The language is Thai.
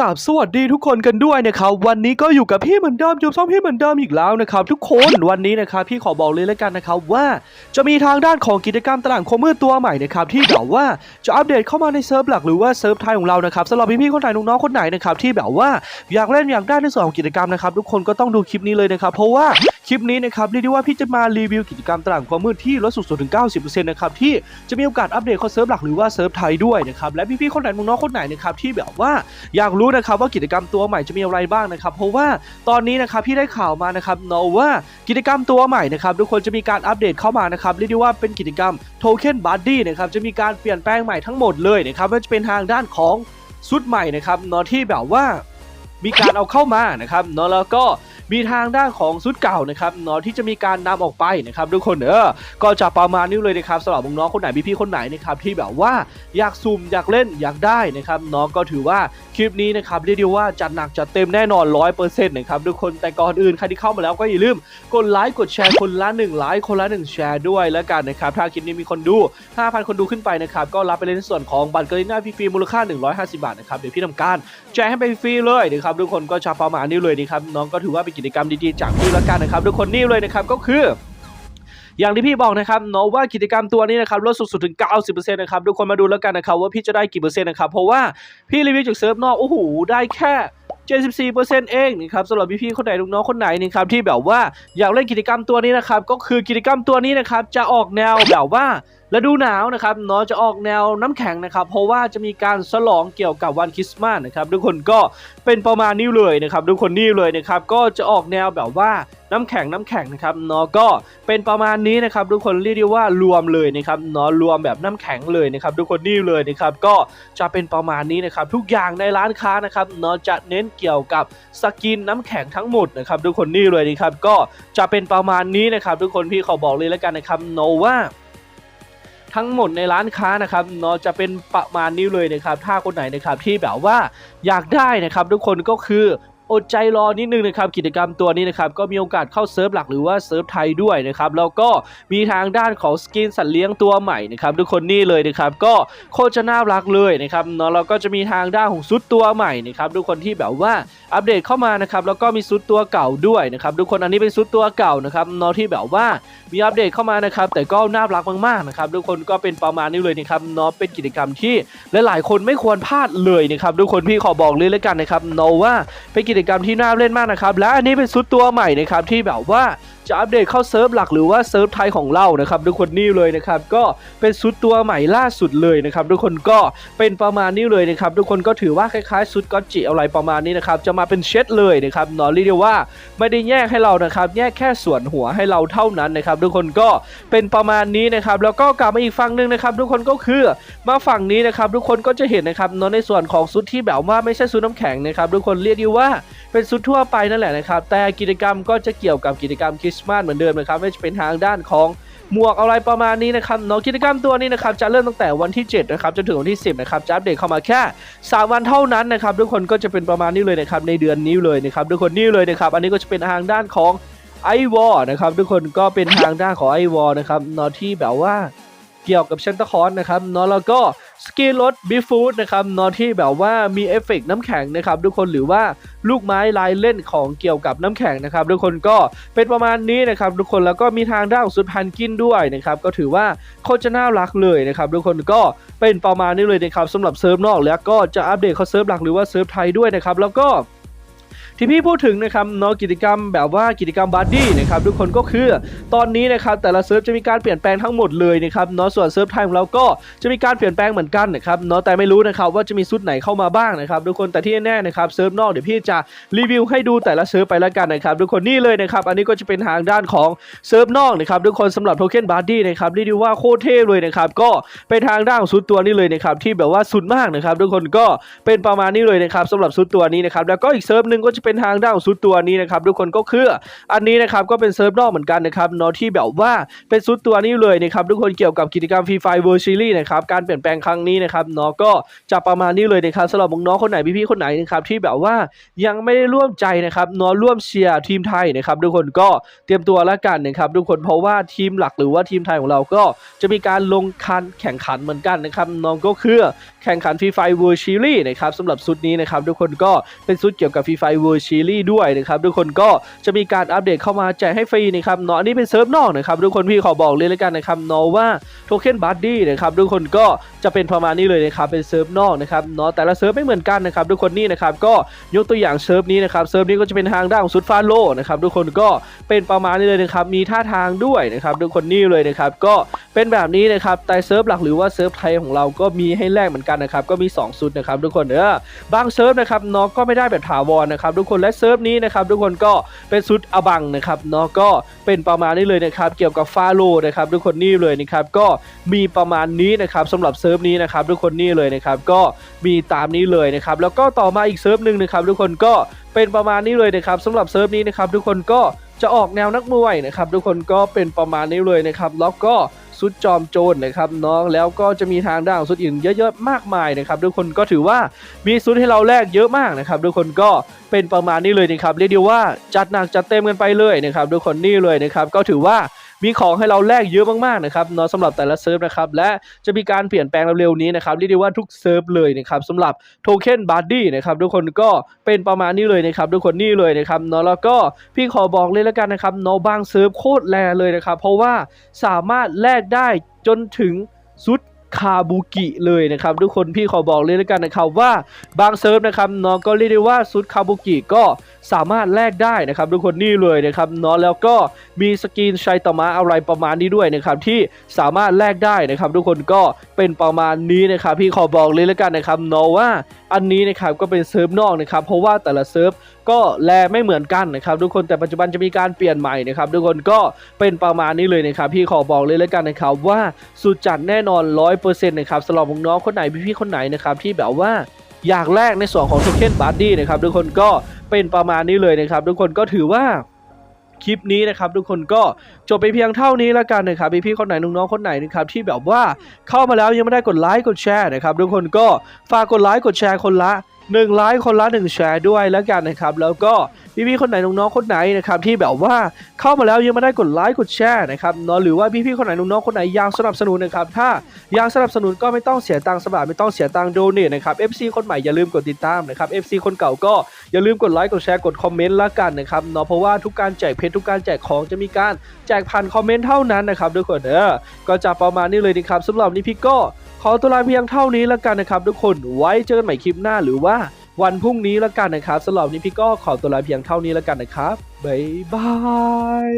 กับสวัสดีทุกคนกันด้วยนะครับวันนี้ก็อยู่กับพี่เหมือนเดิมจูบซ่อมพี่เหมือนเดิมอีกแล้วนะครับทุกคนวันนี้นะครับพี่ขอบอกเลยแล้วกันนะครับว่าจะมีทางด้านของกิจกรรมตลาดคอมมืดตัวใหม่นะครับที่แบบว่าจะอัปเดตเข้ามาในเซิร์ฟหลักหรือว่าเซิร์ฟไทยของเรานะครับสำหรับพี่ๆคนไหนน้องๆคนไหนนะครับที่แบบว่าอยากเล่นอยากได้ในส่วนของกิจกรรมนะครับทุกคนก็ต้องดูคลิปนี้เลยนะครับเพราะว่า ลิปนี้นะครับเรียกได้ว่าพี่จะมารีวิวกิจกรรมตลาดความมืดที่ลดสูงสุดถึง 90%นะครับที่จะมีโอกาสอัปเดตเข้าเซิร์ฟหลักหรือว่าเซิร์ฟไทยด้วยนะครับและพี่ๆคนไหนน้องๆคนไหนนะครับที่แบบว่าอยากรู้นะครับว่ากิจกรรมตัวใหม่จะมีอะไรบ้างนะครับเพราะว่าตอนนี้นะครับพี่ได้ข่าวมานะครับเนาะว่ากิจกรรมตัวใหม่นะครับทุกคนจะมีการอัปเดตเข้ามานะครับเรียกได้ว่าเป็นกิจกรรมโทเค็นบัดดี้นะครับจะมีการเปลี่ยนแปลงใหม่ทั้งหมดเลยนะครับไม่ว่าจะเป็นทางด้านของชุดใหม่นะครับเนาะที่แบบว่ามีการเอาเข้ามานะครับเนาะแล้วก็ มีทางด้านของชุดเก่านะครับเนาะที่จะมีการนำออกไปนะครับทุกคนเออก็จะประมาณนี้เลยนะครับสำหรับน้องคนไหนพี่ๆคนไหนนะครับที่แบบว่าอยากซูมอยากเล่นอยากได้นะครับน้องก็ถือว่าคลิปนี้นะครับเรียกได้ว่าจัดหนักจัดเต็มแน่นอนร้อยเปอร์เซ็นต์นะครับทุกคนแต่ก่อนอื่นใครที่เข้ามาแล้วก็อย่าลืมกดไลค์กดแชร์คนละ1ไลค์คนละ1แชร์ด้วยแล้วกันนะครับถ้าคลิปนี้มีคนดู 5,000 คนดูขึ้นไปนะครับก็รับไปเลยในส่วนของบัตรกรีน่าฟรีมูลค่า 150 บาทนะครับเดี๋ยวพี่ทำการแจกให้ไปฟรีเลยนะครับทุกคนก็จะประมาณนี้เลยนะครับน้องก็ถือว่าเป็นกิจกรรมดีๆ จากพี่แล้วกันนะครับ ทุกคนนี่เลยนะครับก็คืออย่างที่พี่บอกนะครับเนาะว่ากิจกรรมตัวนี้นะครับลดสุดๆถึง 90%นะครับทุกคนมาดูแล้วกันนะครับว่าพี่จะได้กี่เปอร์เซ็นต์นะครับเพราะว่าพี่รีวิวจากเซิร์ฟนอกโอ้โหได้แค่74%เองนะครับสำหรับพี่ๆคนไหนน้องๆคนไหนนะครับที่แบบว่าอยากเล่นกิจกรรมตัวนี้นะครับก็คือกิจกรรมตัวนี้นะครับจะออกแนวแบบว่า ฤดูหนาวนะครับเนาะจะออกแนวน้ำแข็งนะครับ เพราะว่าจะมีการฉลองเกี่ยวกับวันคริสต์มาสนะครับทุกคนก็เป็นประมาณนี้เลยนะครับทุกคนนี่เลยนะครับก็จะออกแนวแบบว่าน้ำแข็งน้ำแข็งนะครับเนาะก็เป็นประมาณนี้นะครับทุกคนเรียกได้ว่ารวมเลยนะครับเนาะรวมแบบน้ำแข็งเลยนะครับทุกคนนี่เลยนะครับก็จะเป็นประมาณนี้นะครับทุกอย่างในร้านค้านะครับเนาะจะเน้นเกี่ยวกับสกินน้ำแข็งทั้งหมดนะครับทุกคนนี่เลยนะครับก็จะเป็นประมาณนี้นะครับทุกคนพี่ขอบอกเลยแล้วกันนะครับเนาะว่า ทั้งหมดในร้านค้านะครับเนาะจะเป็นประมาณนี้เลยนะครับถ้าคนไหนนะครับที่แบบว่าอยากได้นะครับทุกคนก็คือ อดใจรอนิดนึงนะครับกิจกรรมตัวนี้นะครับก็มีโอกาสเข้าเซิร์ฟหลักหรือว่าเซิร์ฟไทยด้วยนะครับแล้วก็มีทางด้านของสกินสัตว์เลี้ยงตัวใหม่นะครับทุกคนนี่เลยนะครับก็โคตรจะน่ารักเลยนะครับเนาะแล้วก็จะมีทางด้านของซุดตัวใหม่นะครับทุกคนที่แบบว่าอัปเดตเข้ามานะครับแล้วก็มีซุดตัวเก่าด้วยนะครับทุกคนอันนี้เป็นซุดตัวเก่านะครับเนาะที่แบบว่ามีอัปเดตเข้ามานะครับแต่ก็น่ารักมากๆนะครับทุกคนก็เป็นประมาณนี้เลยนะครับเนาะเป็นกิจกรรมที่หลายๆคนไม่ควรพลาดเลยนะครับทุกคนพี่ขอบอกเลยแล้วกันนะครับเนาะว่าเป็นกิจกรรมที่น่าเล่นมากนะครับและอันนี้เป็นซุดตัวใหม่นะครับที่แบบว่าจะอัปเดตเข้าเซิร์ฟหลักหรือว่าเซิร์ฟไทยของเรานะครับทุกคนนี่เลยนะครับก็เป็นซุดตัวใหม่ล่าสุดเลยนะครับทุกคนก็เป็นประมาณนี้เลยนะครับทุกคนก็ถือว่าคล้ายๆซุดก็จิอะไรประมาณนี้นะครับจะมาเป็นเช็ดเลยนะครับเนาะเรียกได้ว่าไม่ได้แยกให้เรานะครับแยกแค่ส่วนหัวให้เราเท่านั้นนะครับทุกคนก็เป็นประมาณนี้นะครับแล้วก็กลับมาอีกฝั่งหนึ่งนะครับทุกคนก็คือมาฝั่งนี้นะครับทุกคนก็จะเห็นนะครับนาะในส่วนของซุดที่แบบว่าไม่ใช่ซุดน้ำแข็งนะครับทุกคนเรียกได้ว่าเป็นซุดทั่วไปนั่นแหละนะครับแต่กิจกรรมก็จะเกี่ยวกับกิจกรรมคริสต์มาสเหมือนเดิมนะครับไม่จะเป็นทางด้านของหมวกอะไรประมาณนี้นะครับเนาะกิจกรรมตัวนี้นะครับจะเริ่มตั้งแต่วันที่ 7 นะครับจนถึงวันที่ 10 นะครับจะอัปเดตเข้ามาแค่ 3 วันเท่านั้นนะครับทุกคนก็จะเป็นประมาณนี้เลยนะครับในเดือนนี้เลยนะครับทุกคนนี่เลยนะครับอันนี้ก็จะเป็นทางด้านของไอวอนะครับทุกคนก็เป็นทางด้านของไอวอนะครับเนาะที่แบบว่า เกี่ยวกับเชนตะคอนนะครับเนาะแล้วก็สกีรถบิฟูดนะครับเนาะที่แบบว่ามีเอฟเฟกต์น้ำแข็งนะครับทุกคนหรือว่าลูกไม้ลายเล่นของเกี่ยวกับน้ำแข็งนะครับทุกคนก็เป็นประมาณนี้นะครับทุกคนแล้วก็มีทางด้านของสุดพันกินด้วยนะครับก็ถือว่าโคตรจะน่ารักเลยนะครับทุกคนก็เป็นประมาณนี้เลยนะครับสำหรับเซิร์ฟนอกแล้วก็จะอัปเดตเขาเซิร์ฟหลักหรือว่าเซิร์ฟไทยด้วยนะครับแล้วก็ ที่พี่พูดถึงนะครับเนาะกิจกรรมแบบว่ากิจกรรมบัดดี้นะครับทุกคนก็คือตอนนี้นะครับแต่ละเซิร์ฟจะมีการเปลี่ยนแปลงทั้งหมดเลยนะครับเนาะส่วนเซิร์ฟไทยของเราก็จะมีการเปลี่ยนแปลงเหมือนกันนะครับเนาะแต่ไม่รู้นะครับว่าจะมีซุดไหนเข้ามาบ้างนะครับทุกคนแต่ที่แน่ๆนะครับเซิร์ฟนอกเดี๋ยวพี่จะรีวิวให้ดูแต่ละเซิร์ฟไปแล้วกันนะครับทุกคนนี่เลยนะครับอันนี้ก็จะเป็นทางด้านของเซิร์ฟนอกนะครับทุกคนสำหรับโทเค็นบัดดี้นะครับเรียกได้ว่าโคตรเท่เลยนะครับก็เป็นทางด้านของซุดตัวนี้เลยนะครับที่แบบว่าสุดมากนะครับทุกคนก็เป็นประมาณนี้เลยนะครับสำหรับซุดตัวนี้นะครับแล้วก็อีกเซิร์ฟหนึ่งก็จะเป็นทางด้านของซุดตัวนี้นะครับทุกคนก็คืออันนี้นะครับก็เป็นเซิร์ฟนอกเหมือนกันนะครับเนาะที่แบบว่าเป็นซุดตัวนี้เลยนะครับทุกคนเกี่ยวกับกิจกรรมฟรีไฟเวอร์ชิลี่นะครับการเปลี่ยนแปลงครั้งนี้นะครับเนาะก็จะประมาณนี้เลยนะครับสำหรับน้องๆคนไหนพี่ๆคนไหนนะครับที่แบบว่ายังไม่ได้ร่วมใจนะครับเนาะร่วมเชียร์ทีมไทยนะครับทุกคนก็เตรียมตัวแล้วกันนะครับทุกคนเพราะว่าทีมหลักหรือว่าทีมไทยของเราก็จะมีการลงคันแข่งขันเหมือนกันนะครับน้องก็คือแข่งขันฟรีไฟเวอร์ชิลี่นะครับสำหรับชุดนี้นะครับทุกคนก็เป็นชุดเกี่ยวกับฟรีไฟเวอร์ชิลี่ด้วยนะครับทุกคนก็จะมีการอัปเดตเข้ามาแจกให้ฟรีนะครับเนาะอันนี้เป็นเซิร์ฟนอกนะครับทุกคนพี่ขอบอกเลยแล้วกันนะครับเนาะว่าโทเค็นบัดดี้นะครับทุกคนก็จะเป็นประมาณนี้เลยนะครับเป็นเซิร์ฟนอกนะครับเนาะแต่ละเซิร์ฟไม่เหมือนกันนะครับทุกคนนี่นะครับก็ยกตัวอย่างเซิร์ฟนี้นะครับเซิร์ฟนี้ก็จะเป็นทางด้านของซุดฟาโลนะครับทุกคนก็เป็นประมาณนี้เลยนะครับมีท่าทางด้วยนะครับทุกคนนี่เลยนะครับก็เป็นแบบนี้นะครับแต่เซิร์ฟหลักหรือว่าเซิร์ฟไทยของเราก็มีให้แลกเหมือนกันนะครับก็มีสองชุดนะครับทุกคนเออบางเซิร์ฟนะครับเนาะก็ไม่ได้แบบถาวรนะครับทุกทุกคนและเซิร์ฟนี้นะครับทุกคนก็เป็นชุดอบังนะครับเนาะก็เป็นประมาณนี้เลยนะครับเกี่ยวกับฟาโลนะครับทุกคนนี่เลยนะครับก็มีประมาณนี้นะครับสำหรับเซิร์ฟนี้นะครับทุกคนนี่เลยนะครับก็มีตามนี้เลยนะครับแล้วก็ต่อมาอีกเซิร์ฟหนึ่งนะครับทุกคนก็เป็นประมาณนี้เลยนะครับสำหรับเซิร์ฟนี้นะครับทุกคนก็จะออกแนวนักมวยนะครับทุกคนก็เป็นประมาณนี้เลยนะครับแล้วก็ ซุดจอมโจรนะครับน้องแล้วก็จะมีทางด้านของซุดอื่นเยอะๆมากมายนะครับทุกคนก็ถือว่ามีซุดให้เราแลกเยอะมากนะครับทุกคนก็เป็นประมาณนี้เลยนะครับเรียกได้ว่าจัดหนักจัดเต็มกันไปเลยนะครับทุกคนนี่เลยนะครับก็ถือว่า มีของให้เราแลกเยอะมากๆนะครับเนาะสำหรับแต่ละเซิร์ฟนะครับและจะมีการเปลี่ยนแปลงเร็วๆนี้นะครับเรียกได้ว่าทุกเซิร์ฟเลยนะครับสำหรับโทเค็นบัดดี้นะครับทุกคนก็เป็นประมาณนี้เลยนะครับทุกคนนี่เลยนะครับเนาะแล้วก็พี่ขอบอกเลยแล้วกันนะครับเนาะบางเซิร์ฟโคตรแรเลยนะครับเพราะว่าสามารถแลกได้จนถึงซุด คาบุกิเลยนะครับทุกคนพี่ขอบอกเลยแล้วกันนะครับว่าบางเซิร์ฟนะครับน้องก็เรียกได้ว่าซุดคาบุกิก็สามารถแลกได้นะครับทุกคนนี่เลยนะครับน้องแล้วก็มีสกินชัยตมะอะไรประมาณนี้ด้วยนะครับที่สามารถแลกได้นะครับทุกคนก็เป็นประมาณนี้นะครับพี่ขอบอกเลยแล้วกันนะครับน้องว่า อันนี้นะครับก็เป็นเซิร์ฟนอกนะครับเพราะว่าแต่ละเซิร์ฟก็แลไม่เหมือนกันนะครับทุกคนแต่ปัจจุบันจะมีการเปลี่ยนใหม่นะครับทุกคนก็เป็นประมาณนี้เลยนะครับพี่ขอบอกเลยแล้วกันนะครับว่าสุดจัดแน่นอน 100%นะครับสำหรับน้องๆคนไหนพี่ๆคนไหนนะครับที่แบบว่าอยากแลกในส่วนของโทเค็นบัดดี้นะครับทุกคนก็เป็นประมาณนี้เลยนะครับทุกคนก็ถือว่า คลิปนี้นะครับทุกคนก็จบไปเพียงเท่านี้แล้วกันนะครับพี่ๆคนไหนน้องๆคนไหนนะครับที่แบบว่าเข้ามาแล้วยังไม่ได้กดไลค์กดแชร์นะครับทุกคนก็ฝากกดไลค์กดแชร์คนละ 1ไลค์คนละ1แชร์ด้วยแล้วกันนะครับ แล้วก็พี่ๆคนไหนน้องๆคนไหนนะครับที่แบบว่าเข้ามาแล้วยังไม่ได้กดไลค์กดแชร์นะครับเนาะหรือว่าพี่ๆคนไหนน้องๆคนไหนอยากสนับสนุนนะครับถ้าอยากสนับสนุนก็ไม่ต้องเสียตังค์สบายไม่ต้องเสียตังค์โดเนทนะครับ FC คนใหม่อย่าลืมกดติดตามนะครับ FC คนเก่าก็อย่าลืมกดไลค์กดแชร์กดคอมเมนต์ละกันนะครับเนาะเพราะว่าทุกการแจกเพชรทุกการแจกของจะมีการแจกผ่านคอมเมนต์เท่านั้นนะครับทุกคนเออก็จะประมาณนี้เลยนะครับสำหรับนี้พี่ก็ ขอตัวลาเพียงเท่านี้แล้วกันนะครับ ทุกคนไว้เจอกันใหม่คลิปหน้าหรือว่าวันพรุ่งนี้แล้วกันนะครับสำหรับนี้พี่ก็ขอตัวลาเพียงเท่านี้แล้วกันนะครับบ๊ายบาย